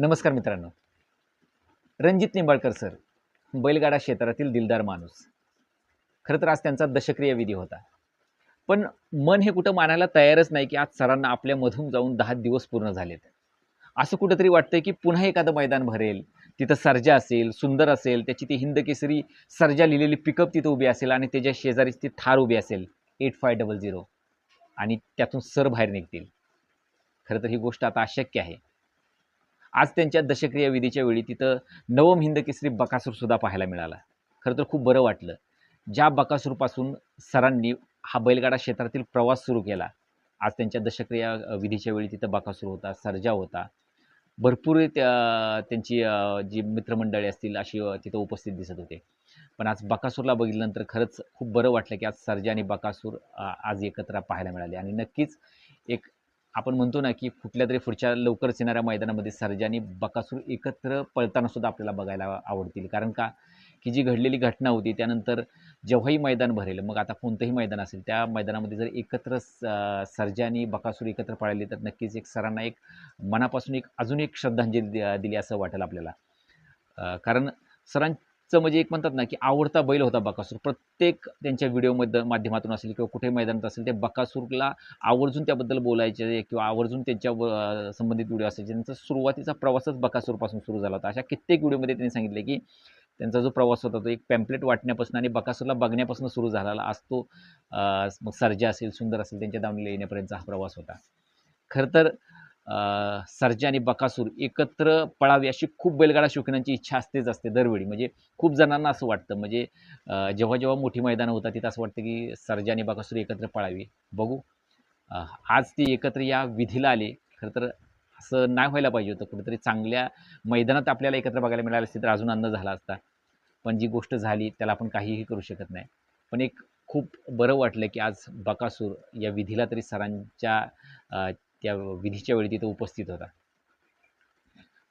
नमस्कार मित्रांनो. रणजित निंबाळकर सर बैलगाडा क्षेत्रातील दिलदार माणूस. खरं तर आज त्यांचा दशक्रिया विधी होता. पण मन हे कुठं मानायला तयारच नाही की आज सरांना आपल्यामधून जाऊन दहा दिवस पूर्ण झालेत. असं कुठंतरी वाटतंय की पुन्हा एखादं मैदान भरेल. तिथं सर्जा असेल सुंदर असेल त्याची ती हिंद केसरी सर्जा लिहिलेली पिकअप तिथं उभी असेल आणि त्याच्या शेजारीच ती थार उभी असेल. एट फाय डबल झिरो आणि त्यातून सर बाहेर निघतील. खरं तर ही गोष्ट आता अशक्य आहे. आज त्यांच्या दशक्रिया विधीच्या वेळी तिथं नवम हिंद केसरी बकासूरसुद्धा पाहायला मिळाला. खरं तर खूप बरं वाटलं. ज्या बकासूरपासून सरांनी हा बैलगाडा क्षेत्रातील प्रवास सुरू केला आज त्यांच्या दशक्रिया विधीच्या वेळी तिथं बकासूर होता सर्जा होता. भरपूर त्या त्यांची जी मित्रमंडळी असतील अशी तिथं उपस्थित दिसत होते. पण आज बकासूरला बघितल्यानंतर खरंच खूप बरं वाटलं की आज सर्जा आणि बकासूर आज एकत्र पाहायला मिळाले. आणि नक्कीच एक आपण म्हणतो ना की कुठल्या तरी पुढच्या लवकरच येणाऱ्या मैदानामध्ये सर्जा आणि बकासूर एकत्र पळताना सुद्धा आपल्याला बघायला आवडतील. कारण का? की जी घडलेली घटना होती त्यानंतर जेव्हाही मैदान भरेल मग आता कोणतंही मैदान असेल त्या मैदानामध्ये जर एकत्र स- सर्जा आणि बकासूर एकत्र पळाली तर नक्कीच एक सरांना एक मनापासून एक अजून एक श्रद्धांजली दिली असं वाटेल आपल्याला. कारण सरां चं म्हणजे एक म्हणतात ना की आवडता बैल होता बकासूर. प्रत्येक त्यांच्या व्हिडिओमध्ये माध्यमातून असेल किंवा कुठे मैदानात असेल ते बकासूरला आवर्जून त्याबद्दल बोलायचे किंवा आवर्जून त्यांच्या संबंधित व्हिडिओ असायचे. त्यांचा सुरुवातीचा प्रवासच बकासूरपासून सुरू झाला होता. अशा कित्येक व्हिडिओमध्ये त्यांनी सांगितले की त्यांचा जो प्रवास होता तो एक पॅम्पलेट वाटण्यापासून आणि बकासूरला बघण्यापासून सुरू झालेला आज तो मग सर्जा असेल सुंदर असेल त्यांच्या दावणीला येण्यापर्यंतचा हा प्रवास होता. खरं तर सर्जा आणि बकासूर एकत्र पळावी अशी खूप बैलगाडा शिकण्याची इच्छा असतेच असते दरवेळी. म्हणजे खूप जणांना असं वाटतं. म्हणजे जेव्हा जेव्हा मोठी मैदानं होतात तिथं असं वाटतं की सर्जा आणि बकासूर एकत्र पळावी. बघू. आज ती एकत्र या विधीला आले. खरं तर असं नाही व्हायला पाहिजे होतं. कुठेतरी चांगल्या मैदानात आपल्याला एकत्र बघायला मिळालं असते तर अजून आनंद झाला असता. पण जी गोष्ट झाली त्याला आपण काहीही करू शकत नाही. पण एक खूप बरं वाटलं की आज बकासूर या विधीला तरी सरांच्या त्या विधीच्या वेळी तिथं उपस्थित होता.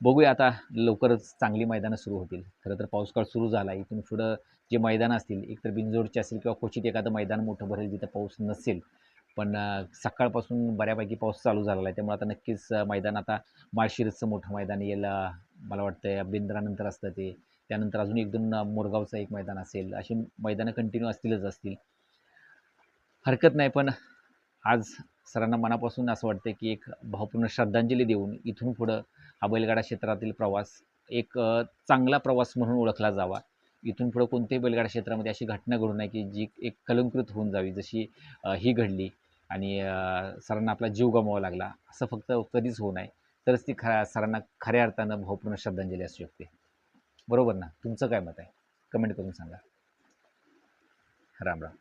बघूया आता लवकरच चांगली मैदानं सुरू होतील. खरं तर पाऊसकाळ सुरू झाला. इथून पुढं जे मैदानं असतील एकतर बिनजोडचे असेल किंवा क्वचित एखादं मैदान मोठं भरेल जिथं पाऊस नसेल. पण सकाळपासून बऱ्यापैकी पाऊस चालू झालेला आहे. त्यामुळे आता नक्कीच मैदान आता माळशिरसचं मोठं मैदान येईल. मला वाटतं बेंद्रानंतर असतं ते. त्यानंतर अजून एक दोन मोरगावचं एक मैदान असेल. अशी मैदानं कंटिन्यू असतीलच असतील. हरकत नाही. पण आज सरांना मनापासून असं वाटतं की एक भावपूर्ण श्रद्धांजली देऊन इथून पुढं हा बैलगाडा क्षेत्रातील प्रवास एक चांगला प्रवास म्हणून ओळखला जावा. इथून पुढं कोणत्याही बैलगाडा क्षेत्रामध्ये अशी घटना घडू नये की जी एक कलंकृत होऊन जावी जशी ही घडली आणि सरांना आपला जीव गमावा लागला असं फक्त कधीच होऊ नये. तरच ती खऱ्या सरांना खऱ्या अर्थानं भावपूर्ण श्रद्धांजली असू शकते. बरोबर ना? तुमचं काय मत आहे? कमेंट करून सांगा. राम राम.